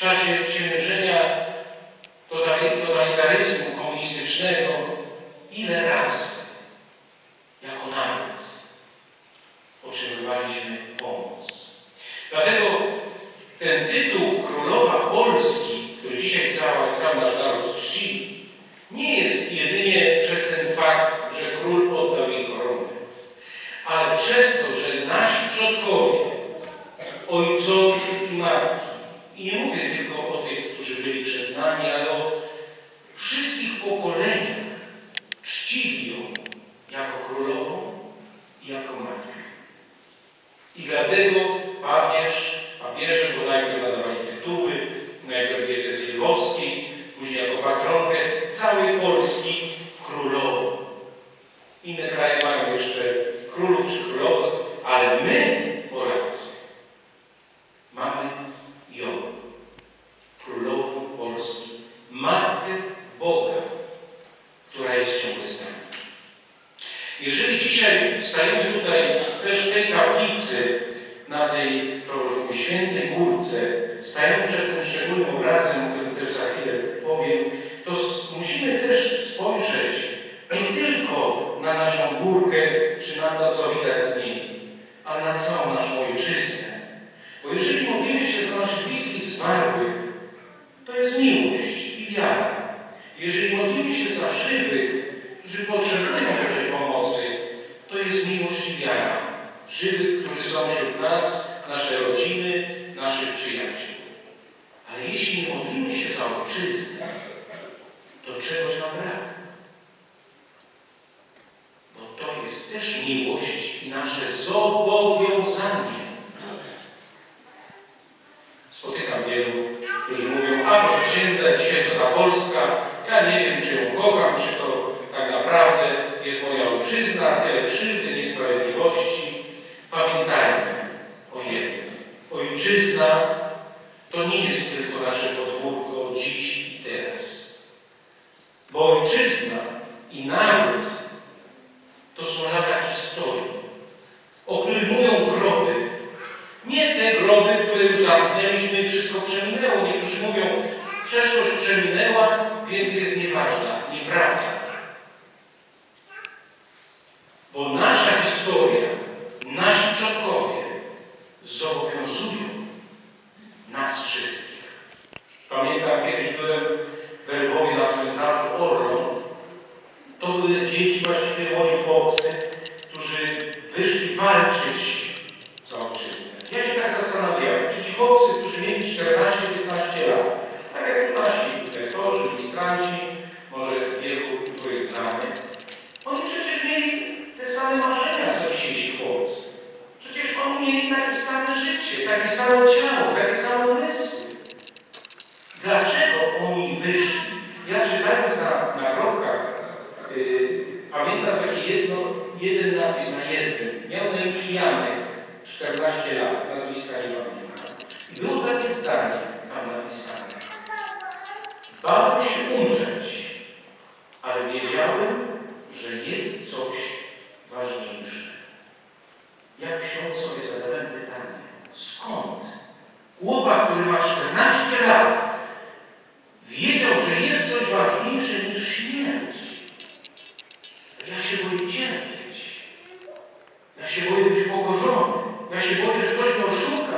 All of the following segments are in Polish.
W czasie przymierzenia totalitaryzmu komunistycznego ile razy jako naród otrzymywaliśmy pomoc. Dlatego ten tytuł Królowa Polski, który dzisiaj cały, cały nasz naród czci, nie jest jedynie przez ten fakt zachowania do wszystkich pokoleń, Jeżeli dzisiaj stajemy tutaj też w tej kaplicy, na tej prorożnej świętej górce, stajemy przed tym szczególnym obrazem, o którym też za chwilę powiem, to musimy też spojrzeć nie tylko na naszą górkę, czy na to, co widać z niej, ale na całą naszą ojczyznę. Bo jeżeli modlimy się za naszych bliskich zmarłych, jest miłość i. Żywych, którzy są wśród nas, nasze rodziny, naszych przyjaciół. Ale jeśli nie modlimy się za ojczyznę, to czegoś nam brak. Bo to jest też miłość i nasze zobowiązanie. jest moja ojczyzna, tyle krzywdy, niesprawiedliwości. Pamiętajmy o jednym. Ojczyzna to nie jest tylko Somente aqueles que Ja się boję cierpieć. Ja się boję być pokorzony. Ja się boję, że ktoś mnie oszuka.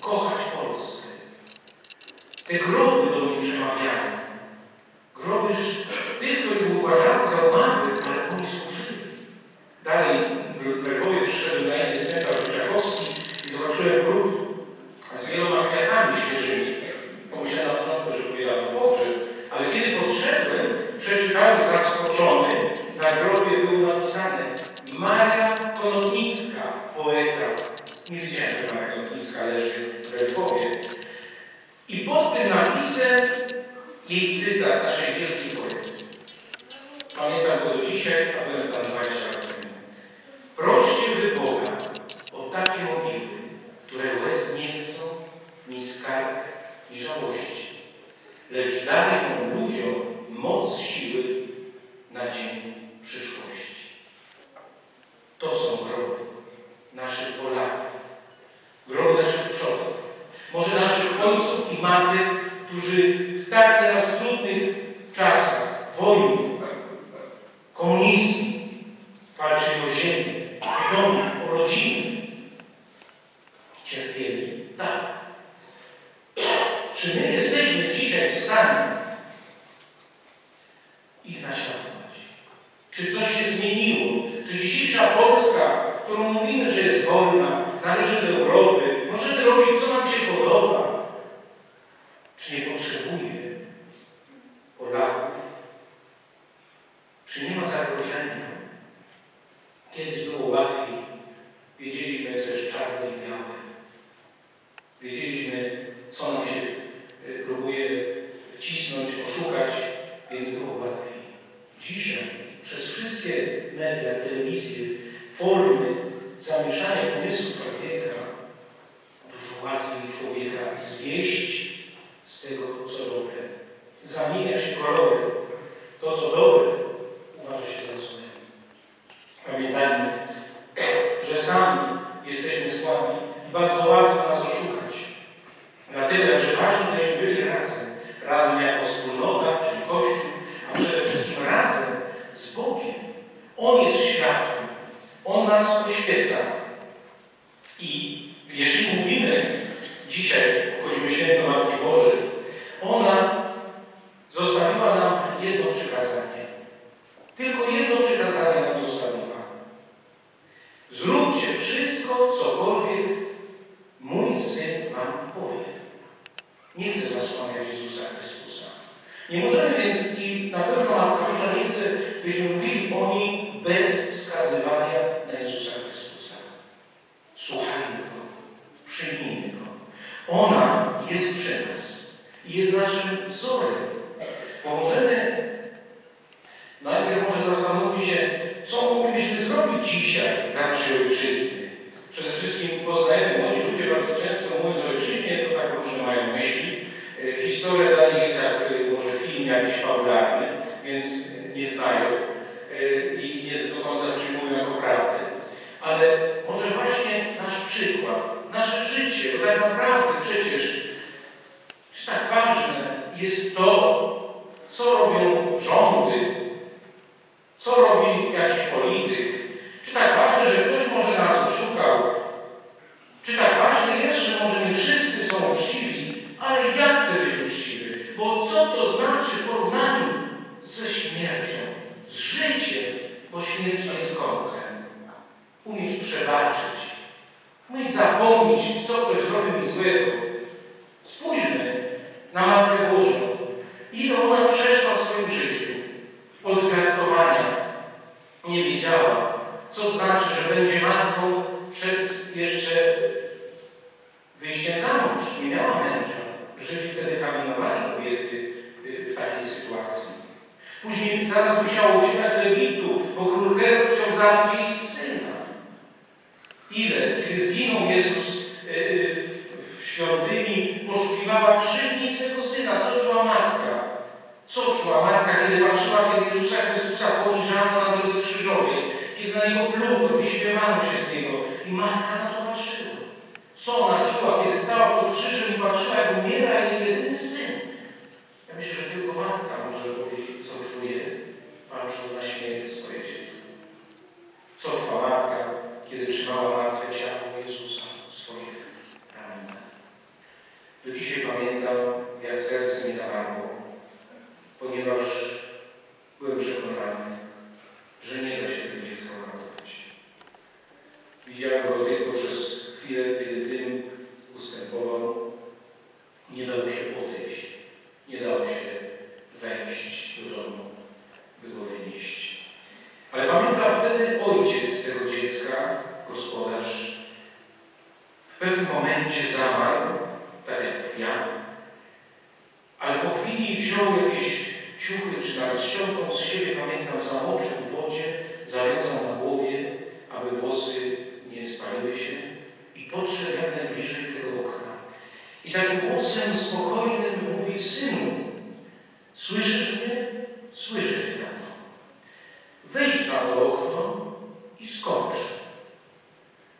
Kochać Polskę. Te groby do mnie przemawiają. Groby tych, I pod tym napisem jej cytat naszej wielkiej poety. Pamiętam go do dzisiaj, a byłem tam 20 lat temu. Proście w tak nieraz trudnych czasach wojny, Srinivasa Goswami, que eles no Oaxi Pamiętajmy, że sami jesteśmy słabi i bardzo łatwo nas oszukać. Dlatego, że ważne, byśmy byli razem. Razem jako wspólnota, czyli Kościół, a przede wszystkim razem z Bogiem. On jest światłem. On nas oświeca. I jeżeli mówimy dzisiaj, obchodzimy święto Matki Bożej, ona zostawiła nam jedno przykazanie. Tylko jedno przykazanie nam zostawiła. Zróbcie wszystko, cokolwiek mój Syn wam powie. Nie chcę zasłaniać Jezusa Chrystusa. Nie możemy więc i na pewno Matka Boża nie chce, byśmy mówili o niej bez wskazywania na Jezusa Chrystusa. Słuchajmy Go, przyjmijmy Go. Ona jest przy nas i jest naszym wzorem. Bo możemy najpierw może zastanówmy się, co moglibyśmy zrobić dzisiaj dla naszej ojczyzny. Przede wszystkim poznajemy, młodzi ludzie bardzo często mówiąc o ojczyźnie, to tak różne mają myśli. E, Historia dla nich jest jak e, może film jakiś fabularny, więc e, nie znają i nie do końca przyjmują jako prawdę. Ale może właśnie nasz przykład, nasze życie, bo tak naprawdę przecież czy tak ważne jest to, co robią rządy, co robi jakiś polityk, czy tak ważne, że ktoś może nas oszukał, czy tak ważne jest, że może nie wszyscy są uczciwi, ale ja chcę być uczciwy, bo co to znaczy w porównaniu ze śmiercią, z życiem, bo śmierć jest końcem. Umieć przebaczyć, umieć zapomnieć, co ktoś zrobił mi złego. Spójrzmy na Matkę Bożą. Ile ona przeszła w swoim życiu od zwiastowania. Nie wiedziała, co znaczy, że będzie matką przed jeszcze wyjściem za mąż. Nie miała męża. Żydzi wtedy kamienowali sytuacji. Później zaraz musiała uciekać do Egiptu, bo król Herod chciał zabić jej syna. Ile? Kiedy zginął Jezus y, y, w- świątyni, poszukiwała krzywdni swego syna. Co czuła matka? Co czuła matka, kiedy patrzyła, kiedy Jezusa Chrystusa poniżano na drodze krzyżowej, kiedy na Niego pluto, wyśmiewano się z Niego i matka na to patrzyła. Co ona czuła, kiedy stała pod krzyżem i patrzyła, jak umiera jej jedyny syn? Myślę, że tylko matka może powiedzieć, co czuje, patrząc na śmierć swoje dziecko. Co czuła matka, kiedy trzymała martwe ciało Jezusa w swoich ramionach. Do dzisiaj pamiętam, jak serce mi zamarło, ponieważ W pewnym momencie zamarł, tak jak ja, ale po chwili wziął jakieś ciuchy, czy nawet ściągnął z siebie, pamiętam, zamoczył w wodzie, zawiązał na głowie, aby włosy nie spaliły się i podszedł jak najbliżej tego okna. I takim głosem spokojnym mówi, Synu, słyszysz mnie? Słyszę Cię na to. Wejdź na to okno i skocz.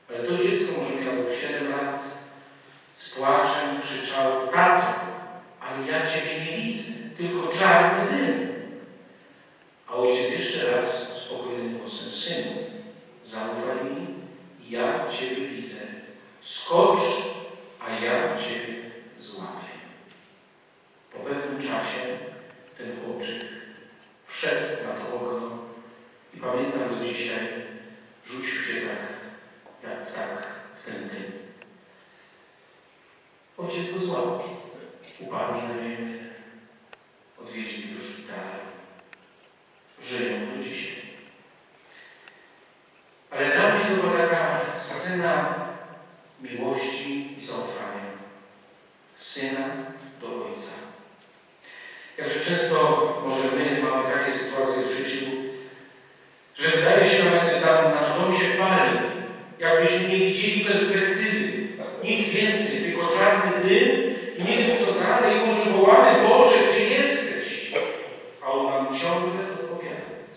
Ale to dziecko może miało 7 lat, z płaczem krzyczało,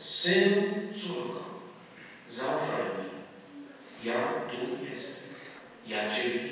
senu córką, zaufaj mi, ja tu jestem, ja Cię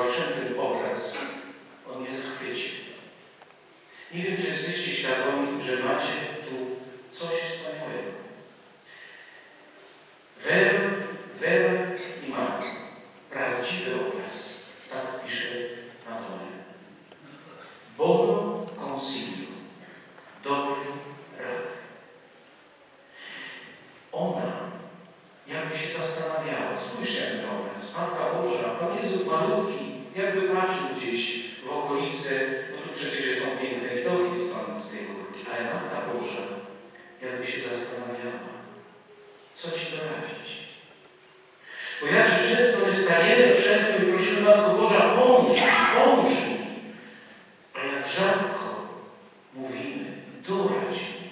zobaczyłem ten obraz, on mnie zachwycił. Nie wiem, czy jesteście świadomi, że macie tu coś przecież są piękne widoki stąd z tej górki. Ale Matka Boża jakby się zastanawiała, co ci dorazić. Bo jakże często my stajemy przed nią i prosimy Matko Boża, pomóż mi, pomóż mi. A jak rzadko mówimy, doradź mi.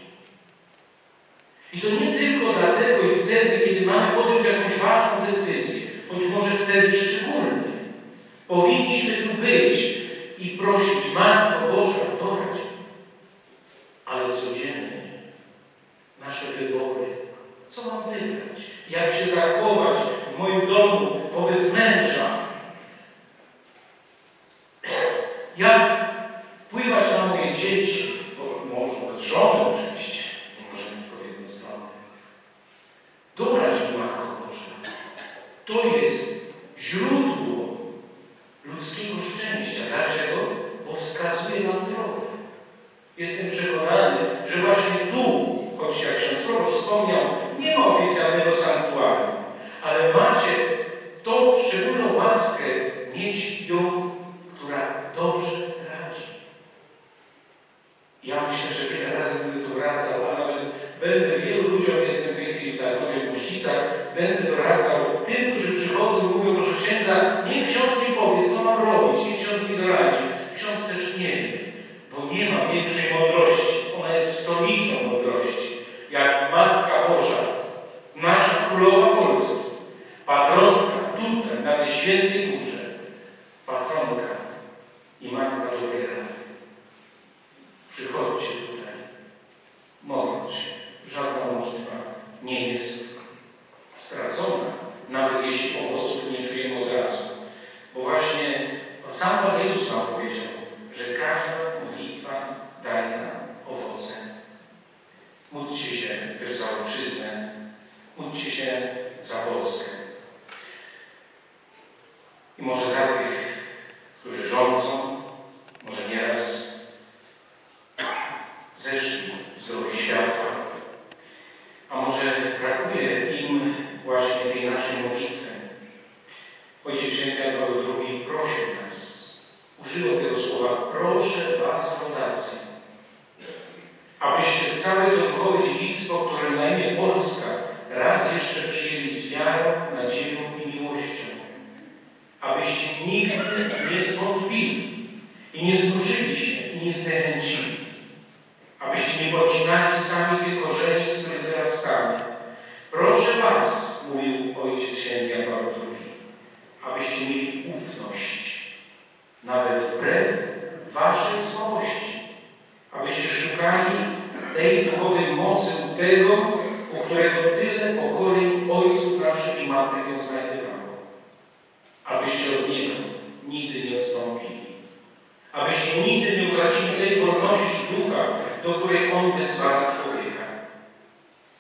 I to nie tylko dlatego i wtedy, kiedy mamy podjąć jakąś ważną decyzję, choć może wtedy szczególnie. Powinniśmy tu być, i prosić Matko Boże o dorać, ale codziennie nasze wybory, co mam wybrać, jak się zachować w moim domu wobec męża, tutaj, na tej świętej górze, patronka i matka dopiero. Zniechęcili, abyście nie pocinali sami tych korzeni, z których wyrastamy. Proszę Was, mówił Ojciec Święty Jan Paweł II, abyście mieli ufność, nawet wbrew Waszej słabości, abyście szukali tej duchowej mocy u tego, u którego tyle pokoleń ojców naszych i matek ją znajdowało. Abyście od Niego nigdy nie odstąpili. Abyście nigdy nie utracili tej wolności ducha, do której On wyzwala człowieka.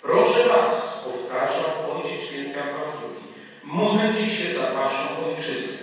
Proszę Was, powtarzał Ojciec Święty II, módlcie się za Waszą Ojczyznę.